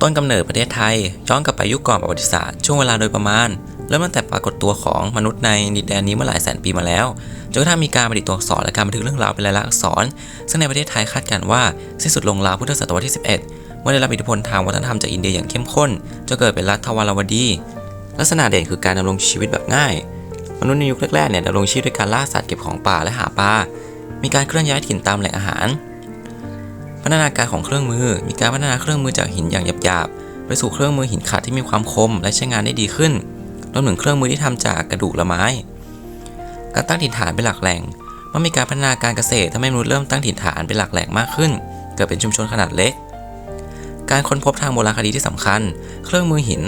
ต้นกำเนิดประเทศไทยย้อนกลับไปยุคก่อนประวัติศาสตร์ช่วงเวลาโดยประมาณ เริ่มตั้งแต่ปรากฏตัวของมนุษย์ในดินแดนนี้เมื่อหลายแสนปีมาแล้วจนกระทั่งมีการประดิษฐ์ตัวอักษรและการบันทึกเรื่องราวเป็นลายลักษณ์อักษร ซึ่งในประเทศไทยคาดการณ์ว่าสิ้นสุดลงราวพุทธศตวรรษที่ 11 เมื่อได้รับอิทธิพลทางวัฒนธรรมจากอินเดียอย่างเข้มข้นจนเกิดเป็นรัฐทวารวดี ลักษณะเด่นคือการดำรงชีวิตแบบง่าย มนุษย์ในยุคแรกๆเนี่ยดำรงชีพด้วยการล่าสัตว์เก็บของป่าและหาปลา มีการเคลื่อนย้ายถิ่นตามแหล่งอาหาร พัฒนาการของเครื่องมือ มีการพัฒนาเครื่องมือจากหินอย่างหยาบๆ ไปสู่เครื่องมือหินขัดที่มีความคมและใช้งานได้ดีขึ้น รวมถึงเครื่องมือที่ทำจากกระดูกและไม้ การตั้งถิ่นฐานเป็นหลักแหล่งเมื่อมีการพัฒนาการเกษตรทำให้มนุษย์เริ่มตั้งถิ่นฐานเป็นหลักแหล่งมากขึ้น เกิดเป็นชุมชนขนาดเล็ก การค้นพบทางโบราณคดีที่สำคัญ เครื่องมือหิน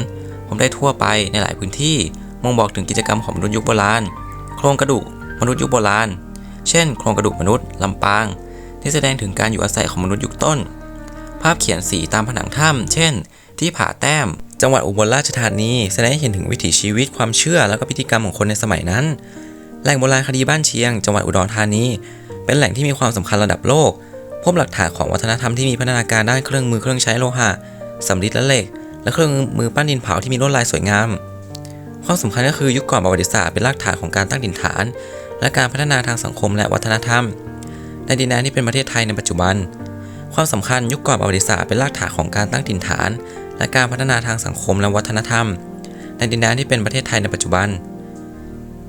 ผมได้ทั่วไปในหลายพื้นที่มองบอกถึงกิจกรรมของมนุษย์ยุคโบราณ โครงกระดูกมนุษย์ยุคโบราณ เช่น โครงกระดูกมนุษย์ลำปาง ที่แสดงถึงการอยู่อาศัยของมนุษย์ยุคต้น ภาพเขียนสีตามผนังถ้ำเช่น ที่ผาแต้ม จังหวัดอุบลราชธานี แสดงให้เห็นถึงวิถีชีวิตความเชื่อและก็พิธีกรรมของคนในสมัยนั้น แหล่งโบราณคดีบ้านเชียง จังหวัดอุดรธานี เป็นแหล่งที่มีความสำคัญระดับโลก พบหลักฐานของวัฒนธรรมที่มีพัฒนาการด้านเครื่องมือเครื่องใช้โลหะสำริดและเหล็ก และเครื่องมือปั้นดินเผาที่มีลวดลายสวยงามความสำคัญก็คือยุคก่อนประวัติศาสตร์เป็นรากฐานของการตั้งถิ่นฐาน และการพัฒนาทางสังคมและวัฒนธรรม ในดินแดนที่เป็นประเทศไทยในปัจจุบัน ความสำคัญยุคก่อนประวัติศาสตร์เป็นรากฐานของการตั้งถิ่นฐาน และการพัฒนาทางสังคมและวัฒนธรรม ในดินแดนที่เป็นประเทศไทยในปัจจุบัน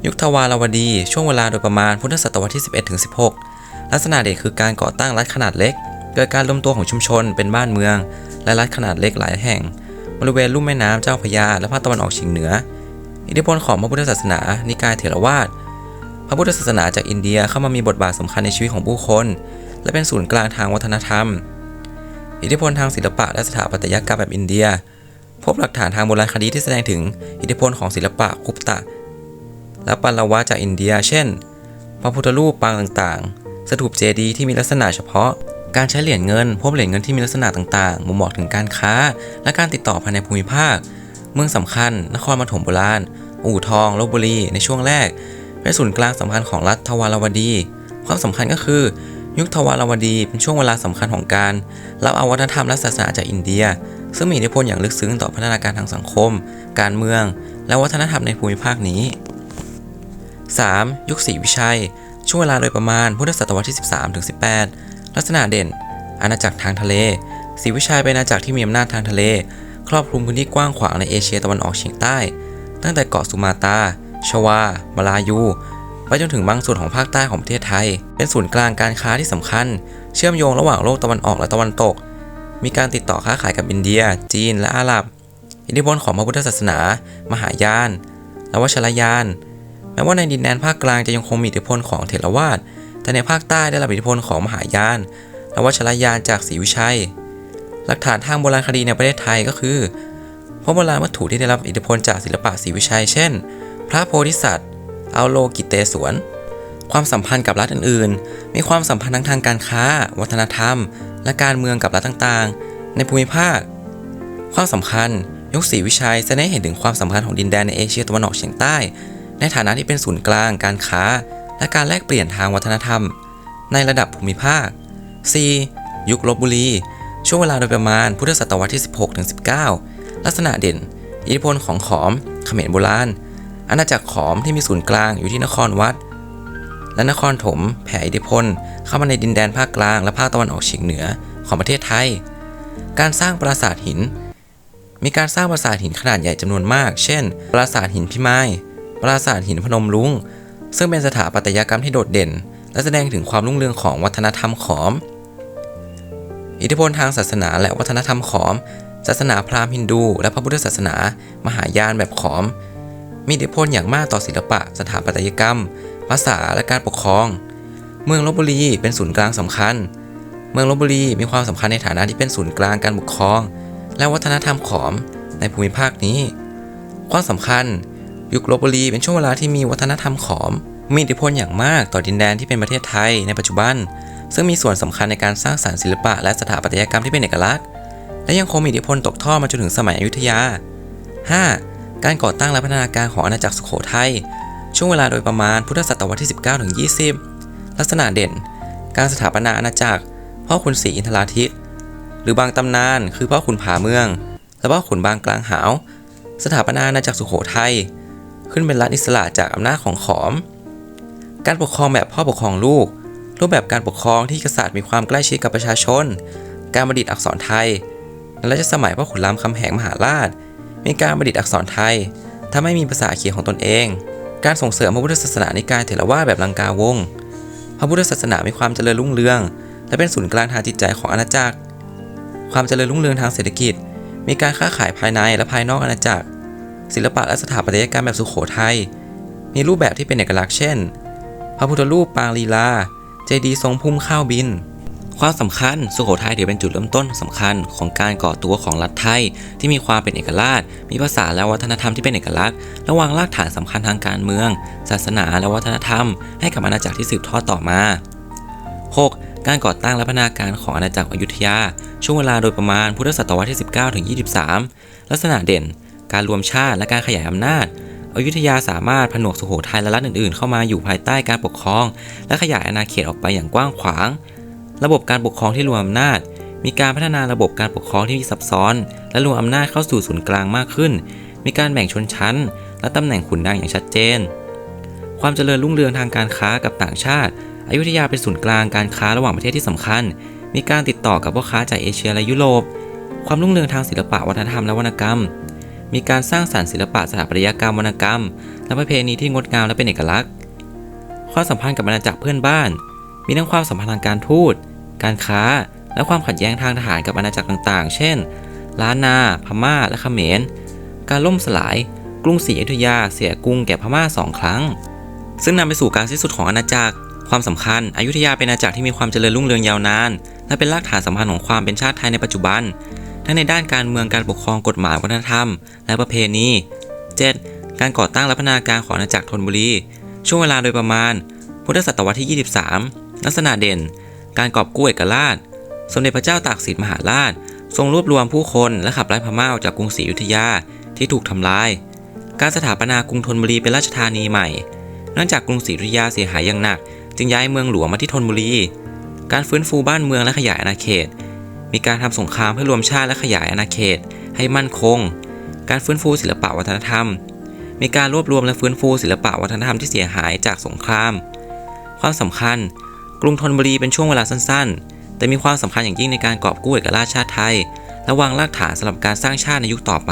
ยุคทวารวดี ช่วงเวลาโดยประมาณพุทธศตวรรษที่ 11ถึง16 ลักษณะเด่นคือการก่อตั้งรัฐขนาดเล็ก เกิดการรวมตัวของชุมชน เป็นบ้านเมือง และรัฐขนาดเล็กหลายแห่ง บริเวณลุ่มแม่น้ำเจ้าพระยาและภาคตะวันออกเฉียงเหนือ อิทธิพลของพระพุทธศาสนา นิกายเถรวาท พระพุทธศาสนาจากอินเดียเข้ามามีบทบาทสำคัญในชีวิตของผู้คน และเป็นศูนย์กลางทางวัฒนธรรม อิทธิพลทางศิลปะและสถาปัตยกรรมแบบอินเดีย พบหลักฐานทางโบราณคดีที่แสดงถึงอิทธิพลของศิลปะกุปตะ และปัลลวะจากอินเดีย เช่น พระพุทธรูปปางต่างๆ สถูปเจดีย์ที่มีลักษณะเฉพาะ การใช้เหรียญเงิน พบเหรียญเงินที่มีลักษณะต่างๆบ่งบอกถึงการค้า และการติดต่อภายในภูมิภาค เมืองสำคัญ นครปฐมโบราณอู่ทองลบบุรีในช่วงแรก เป็นศูนย์กลางสำคัญของรัฐทวารวดี ความสำคัญก็คือ ยุคทวารวดีเป็นช่วงเวลาสำคัญของการรับเอาวัฒนธรรมและศาสนาจากอินเดีย ซึ่งมีอิทธิพลอย่างลึกซึ้งต่อพัฒนาการทางสังคม การเมือง และวัฒนธรรมในภูมิภาคนี้ 3. ยุคศรีวิชัย ช่วงเวลาโดยประมาณพุทธศตวรรษที่ 13ถึง18 ลักษณะเด่น อาณาจักรทางทะเลศรีวิชัยเป็นอาณาจักรที่มีอำนาจทางทะเล ครอบคลุมพื้นที่กว้างขวางในเอเชียตะวันออกเฉียงใต้ ตั้งแต่เกาะสุมาตรา ชวา มาลายู ไปจนถึงบางส่วนของภาคใต้ของประเทศไทย เป็นศูนย์กลางการค้าที่สำคัญ เชื่อมโยงระหว่างโลกตะวันออกและตะวันตก มีการติดต่อค้าขายกับอินเดีย จีน และอาหรับ อิทธิพลของพระพุทธศาสนา มหายาน และวัชรยาน แม้ว่าในดินแดนภาคกลางจะยังคงมีอิทธิพลของเถรวาท แต่ในภาคใต้ได้รับอิทธิพลของมหายาน และวัชรยานจากศรีวิชัย หลักฐานทางโบราณคดีในประเทศไทยก็คือพบโบราณวัตถุที่ได้รับอิทธิพลจากศิลปะศรีวิชัย เช่น พระโพธิสัตว์อัลโลกิเตศวน ความสัมพันธ์กับรัฐอื่นๆ มีความสัมพันธ์ทั้งทางการค้า วัฒนธรรม และการเมืองกับรัฐต่างๆ ในภูมิภาค ความสำคัญยุคศรีวิชัยแสดงให้เห็นถึงความสัมพันธ์ของดินแดนในเอเชียตะวันออกเฉียงใต้ ในฐานะที่เป็นศูนย์กลางการค้า และการแลกเปลี่ยนทางวัฒนธรรม ในระดับภูมิภาค 4. ยุคลบบุรี ช่วงเวลาโดยประมาณพุทธศตวรรษที่ 16-19 ลักษณะเด่น อิทธิพลของขอมเขมรโบราณ อาณาจักรขอมที่มีศูนย์กลางอยู่ที่นครวัด และนครถมแผ่อิทธิพล เข้ามาในดินแดนภาคกลางและภาคตะวันออกเฉียงเหนือของประเทศไทย การสร้างปราสาทหิน มีการสร้างปราสาทหินขนาดใหญ่จำนวนมาก เช่น ปราสาทหินพิมาย ปราสาทหินพนมรุง้ง ซึ่งเป็นสถาปัตยกรรมที่โดดเด่น และแสดงถึงความรุ่งเรืองของวัฒนธรรมขอม อิทธิพลทางศาสนาและวัฒนธรรมขอม ศาสนาพราหมณ์ฮินดู และพระพุทธศาสนา มหายานแบบขอม มีอิทธิพลอย่างมากต่อศิลปะ สถาปัตยกรรม ภาษาและการปกครอง เมืองลบบุรีเป็นศูนย์กลางสำคัญ เมืองลบบุรีมีความสำคัญในฐานะที่เป็นศูนย์กลางการปกครอง และวัฒนธรรมขอมในภูมิภาคนี้ ความสำคัญ ยุคลบบุรีเป็นช่วงเวลาที่มีวัฒนธรรมขอม มีอิทธิพลอย่างมากต่อดินแดนที่เป็นประเทศไทยในปัจจุบัน ซึ่งมีส่วนสำคัญในการสร้างสรรค์ศิลปะและสถาปัตยกรรมที่เป็นเอกลักษณ์ และยังคงมีอิทธิพลตกทอดมาจนถึงสมัยอยุธยา 5. การก่อตั้งและพัฒนาการของอาณาจักรสุโขทัยช่วงเวลาโดยประมาณพุทธศตวรรษที่ 19ถึง20 ลักษณะเด่น การสถาปนาอาณาจักร พ่อขุนศรีอินทราทิต หรือบางตำนานคือพ่อขุนผาเมือง และพ่อขุนบางกลางหาว สถาปนาอาณาจักรสุโขทัยขึ้นเป็นรัฐอิสระจากอำนาจของขอม การปกครองแบบพ่อปกครองลูก รูปแบบการปกครองที่กษัตริย์มีความใกล้ชิดกับประชาชน การประดิษฐ์อักษรไทยในรัชสมัยพ่อขุนรามคำแหงมหาราช มีการประดิษฐ์อักษรไทยทำให้มีภาษาเขียนของตนเอง การส่งเสริมพระพุทธศาสนาในการเถรวาทแบบลังกาวงพระพุทธศาสนามีความเจริญรุ่งเรือง และเป็นศูนย์กลางทางจิตใจของอาณาจักร ความเจริญรุ่งเรืองทางเศรษฐกิจ มีการค้าขายภายในและภายนอกอาณาจักร ศิลปะและสถาปัตยกรรมแบบสุโขทัย มีรูปแบบที่เป็นเอกลักษณ์เช่น พระพุทธรูปปางลีลา เจดีย์ทรงพุ่มข้าวบิน ความสำคัญสุโขทัยถือเป็นจุดเริ่มต้นสำคัญของการก่อตัวของรัฐไทย ที่มีความเป็นเอกราช มีภาษาและวัฒนธรรมที่เป็นเอกลักษณ์และวางรากฐานสำคัญทางการเมือง ศาสนาและวัฒนธรรม ให้กับอาณาจักรที่สืบทอดต่อมา 6. การก่อตั้งและพัฒนาการของอาณาจักรอยุธยา ช่วงเวลาโดยประมาณพุทธศตวรรษที่ 19ถึง23 ลักษณะเด่น การรวมชาติและการขยายอำนาจอยุธยาสามารถผนวกสุโขทัยและรัฐอื่นๆ เข้ามาอยู่ภายใต้การปกครอง และขยายอาณาเขตออกไปอย่างกว้างขวาง ระบบการปกครองที่รวมอำนาจ มีการพัฒนาระบบการปกครองที่ซับซ้อน และรวมอำนาจเข้าสู่ศูนย์กลางมากขึ้น มีการแบ่งชนชั้น และตำแหน่งขุนนางอย่างชัดเจน ความเจริญรุ่งเรืองทางการค้ากับต่างชาติ อยุธยาเป็นศูนย์กลางการค้าระหว่างประเทศที่สำคัญ มีการติดต่อกับพ่อค้าจากเอเชียและยุโรป ความรุ่งเรืองทางศิลปะวัฒนธรรมและวรรณกรรม มีการสร้างสรรค์ศิลปะสถาปัตยกรรมวรรณกรรม และประเพณีที่งดงามและเป็นเอกลักษณ์ ความสัมพันธ์กับอาณาจักรเพื่อนบ้าน มีทั้งความสัมพันธ์ทางการทูต การค้า และความขัดแย้งทางทหารกับอาณาจักรต่างๆ เช่น ล้านนา พม่า และเขมร การล่มสลาย กรุงศรีอยุธยา เสียกรุงแก่พม่าสองครั้ง ซึ่งนำไปสู่การสิ้นสุดของอาณาจักร ความสำคัญ อยุธยาเป็นอาณาจักรที่มีความเจริญรุ่งเรืองยาวนาน และเป็นรากฐานสำคัญของความเป็นชาติไทยในปัจจุบัน ทั้งในด้านการเมือง การปกครอง กฎหมาย วัฒนธรรม และประเพณี 7. การก่อตั้งและพัฒนาการของอาณาจักรธนบุรี ช่วงเวลาโดยประมาณ พุทธศตวรรษที่ 23 ลักษณะเด่น การกอบกู้เอกราช สมเด็จพระเจ้าตากสินมหาราช ทรงรวบรวมผู้คนและขับไล่พม่าออกจากกรุงศรีอยุธยาที่ถูกทำลาย การสถาปนากรุงธนบุรีเป็นราชธานีใหม่ เนื่องจากกรุงศรีอยุธยาเสียหายอย่างหนัก จึงย้ายเมืองหลวงมาที่ธนบุรี การฟื้นฟูบ้านเมืองและขยายอาณาเขต มีการทำสงครามเพื่อรวมชาติและขยายอาณาเขตให้มั่นคง การฟื้นฟูศิลปะวัฒนธรรม มีการรวบรวมและฟื้นฟูศิลปะวัฒนธรรมที่เสียหายจากสงคราม ความสำคัญ กรุงธนบุรีเป็นช่วงเวลาสั้นๆ แต่มีความสำคัญอย่างยิ่งในการกอบกู้เอกราชชาติไทย และวางรากฐานสำหรับการสร้างชาติในยุคต่อไป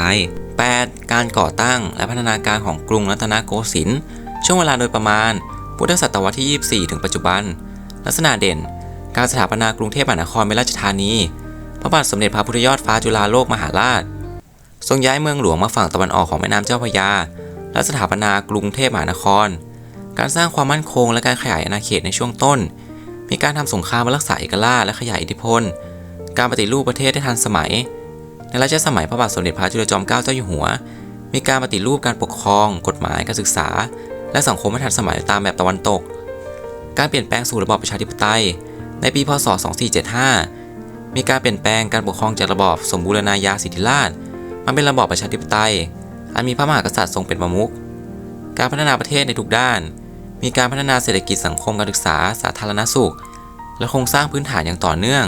8. การก่อตั้งและพัฒนาการของกรุงรัตนโกสินทร์ช่วงเวลาโดยประมาณ พุทธศตวรรษที่ 24 ถึงปัจจุบัน ลักษณะเด่น การสถาปนากรุงเทพมหานครเป็นราชธานี พระบาทสมเด็จพระพุทธยอดฟ้าจุฬาโลกมหาราช ทรงย้ายเมืองหลวงมาฝั่งตะวันออกของแม่น้ำเจ้าพระยา และสถาปนากรุงเทพมหานคร การสร้างความมั่นคงและการขยายอาณาเขตในช่วงต้น มีการทำสงครามมารักษาเอกราชและขยายอิทธิพล การปฏิรูปประเทศได้ทันสมัย ในรัชสมัยพระบาทสมเด็จพระจุลจอมเกล้าเจ้าอยู่หัว มีการปฏิรูปการปกครอง กฎหมายการศึกษา และสังคมให้ทันสมัยตามแบบตะวันตก การเปลี่ยนแปลงสู่ระบอบประชาธิปไตย ในปีพศ 2475 มีการเปลี่ยนแปลงการปกครองจากระบอบสมบูรณาญาสิทธิราชย์มาเป็นระบอบประชาธิปไตย อันมีพระมหากษัตริย์ทรงเป็นประมุขการพัฒนาประเทศในทุกด้าน มีการพัฒนาเศรษฐกิจสังคมการศึกษาสาธารณสุข และโครงสร้างพื้นฐานอย่างต่อเนื่อง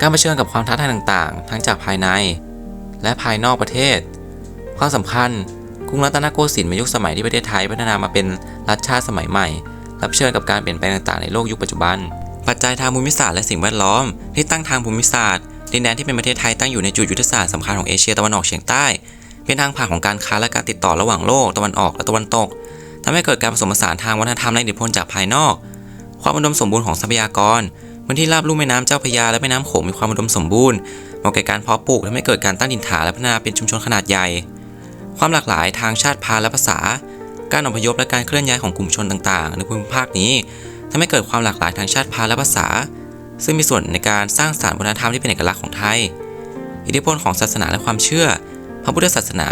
การเผชิญกับความท้าทายต่างๆ ทั้งจากภายใน และภายนอกประเทศ ความสำคัญกรุงรัตนโกสินทร์ในยุคสมัยที่ประเทศไทยพัฒนามาเป็นรัฐชาติสมัยใหม่ รับเชิญกับการเปลี่ยนแปลงต่างๆในโลกยุคปัจจุบัน ปัจจัยทางภูมิศาสตร์และสิ่งแวดล้อม ที่ตั้งทางภูมิศาสตร์ดินแดนที่เป็นประเทศไทยตั้งอยู่ในจุดยุทธศาสตร์สำคัญของเอเชียตะวันออกเฉียงใต้ เป็นทางผ่านของการค้าและการติดต่อระหว่างโลกตะวันออกและตะวันตก ทำให้เกิดการผสมผสานทางวัฒนธรรมและอิทธิพลจากภายนอก ความอุดมสมบูรณ์ของทรัพยากรพื้นที่ราบลุ่มแม่น้ำเจ้าพระยาและแม่น้ำโขงมีความอุดมสมบูรณ์เหมาะแก่การเพาะปลูกทำให้เกิดการตั้งถิ่นฐานและพัฒนาเป็นชุมชนขนาดใหญ่ ความหลากหลายทางชาติพันธุ์และภาษา การอพยพและการเคลื่อนย้ายของกลุ่มชนต่างๆ ในภูมิภาคนี้ทำให้เกิดความหลากหลายทางชาติพันธุ์และภาษา ซึ่งมีส่วนในการสร้างสรรค์วัฒนธรรมที่เป็นเอกลักษณ์ของไทย อิทธิพลของศาสนาและความเชื่อ พระพุทธศาสนา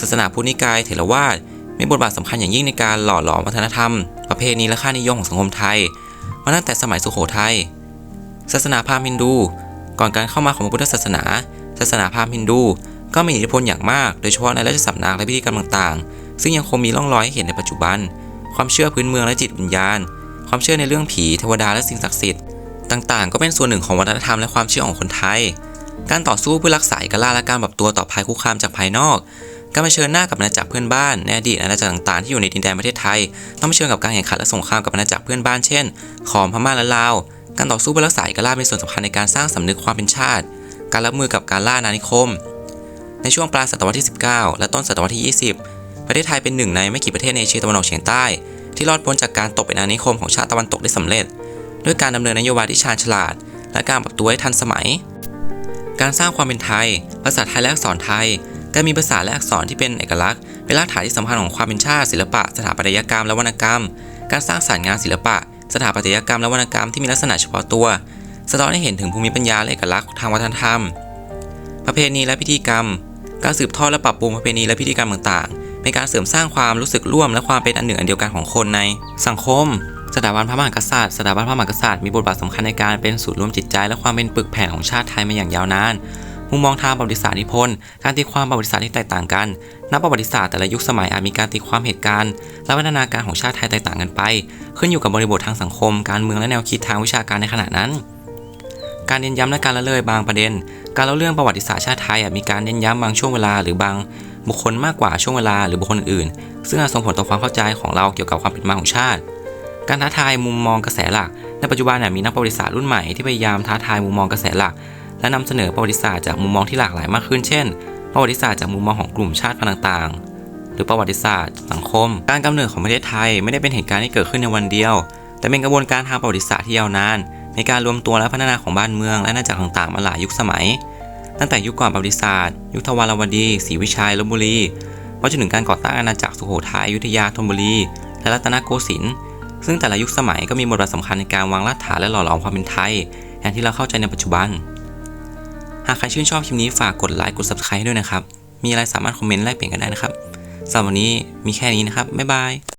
ศาสนาพุทธนิกายเถรวาท มีบทบาทสำคัญอย่างยิ่งในการหล่อหลอมวัฒนธรรม ประเพณีและค่านิยมของสังคมไทย มาตั้งแต่สมัยสุโขทัยศาสนาพราหมณ์ฮินดู ก่อนการเข้ามาของพระพุทธศาสนา ศาสนาพราหมณ์ฮินดู ก็มีอิทธิพลอย่างมาก โดยเฉพาะในราชสำนักและพิธีกรรมต่างๆ ซึ่งยังคงมีร่องรอยให้เห็นในปัจจุบัน ความเชื่อพื้นเมืองและจิตวิญญาณ ความเชื่อในเรื่องผีเทวดาและสิ่งศักดิ์สิทธิ์ ต่างๆ ก็เป็นส่วนหนึ่งของวัฒนธรรมและความเชื่อของคนไทย การต่อสู้เพื่อรักษาเอกราชและการปรับตัวต่อภัยคุกคามจากภายนอก การเผชิญหน้ากับอาณาจักรเพื่อนบ้านในอดีตอาณาจักรต่างๆที่อยู่ในดินแดนประเทศไทย ต้องเผชิญกับการแข่งขันและสงครามกับอาณาจักรเพื่อนบ้านเช่น ขอมพม่าและลาว การต่อสู้เพื่อรักษาเอกราชมีส่วนสำคัญในการสร้างสำนึกความเป็นชาติ การรับมือกับการล่าอาณานิคม ในช่วงปลายศตวรรษที่ 19 และต้นศตวรรษที่ 20 ประเทศไทยเป็นหนึ่งในไม่กี่ประเทศในเอเชียตะวันออกเฉียงใต้ ที่รอดพ้นจากการตกเป็นอาณานิคมของชาติตะวันตกได้สำเร็จ ด้วยการดำเนินนโยบายที่ชาญฉลาด และการปรับตัวให้ทันสมัย การสร้างความเป็นไทย ภาษาไทยและอักษรไทย การมีภาษาและอักษรที่เป็นเอกลักษณ์เป็นรากฐานที่สำคัญของความเป็นชาติศิลปะ สถาปัตยกรรมและวรรณกรรม การสร้างสรรค์งานศิลปะ สถาปัตยกรรมและวรรณกรรมที่มีลักษณะเฉพาะตัว สะท้อนให้เห็นถึงภูมิปัญญาและเอกลักษณ์ทางวัฒนธรรม ประเพณีและพิธีกรรม การสืบทอดและปรับปรุงประเพณีและพิธีกรรมต่างๆ เป็นการเสริมสร้างความรู้สึกร่วมและความเป็นอันหนึ่งอันเดียวกันของคนใน สังคมสถาบันพระมหากษัตริย์สถาบันพระมหากษัตริย์มีบทบาทสำคัญในการเป็นศูนย์รวมจิตใจและความเป็นปึกแผ่นของชาติไทยมาอย่างยาวนาน มุมมองทางประวัติศาสตร์นิพนธ์การตีความประวัติศาสตร์ที่แตกต่างกัน นักประวัติศาสตร์แต่ละยุคสมัยอาจมีการตีความเหตุการณ์ และพัฒนาการของชาติไทยแตกต่างกันไป ขึ้นอยู่กับบริบททางสังคม การเมืองและแนวคิดทางวิชาการในขณะนั้น การเน้นย้ำและการละเลยบางประเด็น การเล่าเรื่องประวัติศาสตร์ชาติไทยอาจมีการเน้นย้ำบางช่วงเวลาหรือบางบุคคลมากกว่าช่วงเวลาหรือบุคคลอื่นๆซึ่งอาจส่งผลต่อความเข้าใจของเราเกี่ยวกับความเป็นมาของชาติ การท้าทายมุมมองกระแสหลัก ในปัจจุบันมีนักประวัติศาสตร์รุ่นใหม่ที่พยายามท้าทายมุมมองกระแสหลัก และนำเสนอประวัติศาสตร์จากมุมมองที่หลากหลายมากขึ้น เช่น ประวัติศาสตร์จากมุมมองของกลุ่มชาติพันธุ์ต่างๆ หรือประวัติศาสตร์ สังคม การกำเนิดของประเทศไทยไม่ได้เป็นเหตุการณ์ที่เกิดขึ้นในวันเดียว แต่เป็นกระบวนการทางประวัติศาสตร์ที่ยาวนาน ในการรวมตัวและพัฒนาของบ้านเมืองและอาณาจักรต่างๆมาหลายยุคสมัย ตั้งแต่ยุคก่อนประวัติศาสตร์ ยุคทวารวดีศรีวิชัยลบบุรีมาจนถึงการก่อตั้งอาณาจักรสุโขทัยอยุธยาธนบุรี และรัตนโกสินทร์ซึ่งแต่ละยุคสมัยก็มีบทบาทสำคัญในการวางรากฐานและหล่อหลอมความเป็นไทยอย่างที่เราเข้าใจในปัจจุบันากใครชื่นชอบคลิปนี้ฝากกดไลค์กด subscribe ให้ด้วยนะครับ มีอะไรสามารถคอมเมนต์แลกเปลี่ยนกันได้นะครับสำหรับวันนี้มีแค่นี้นะครับ บ๊ายบาย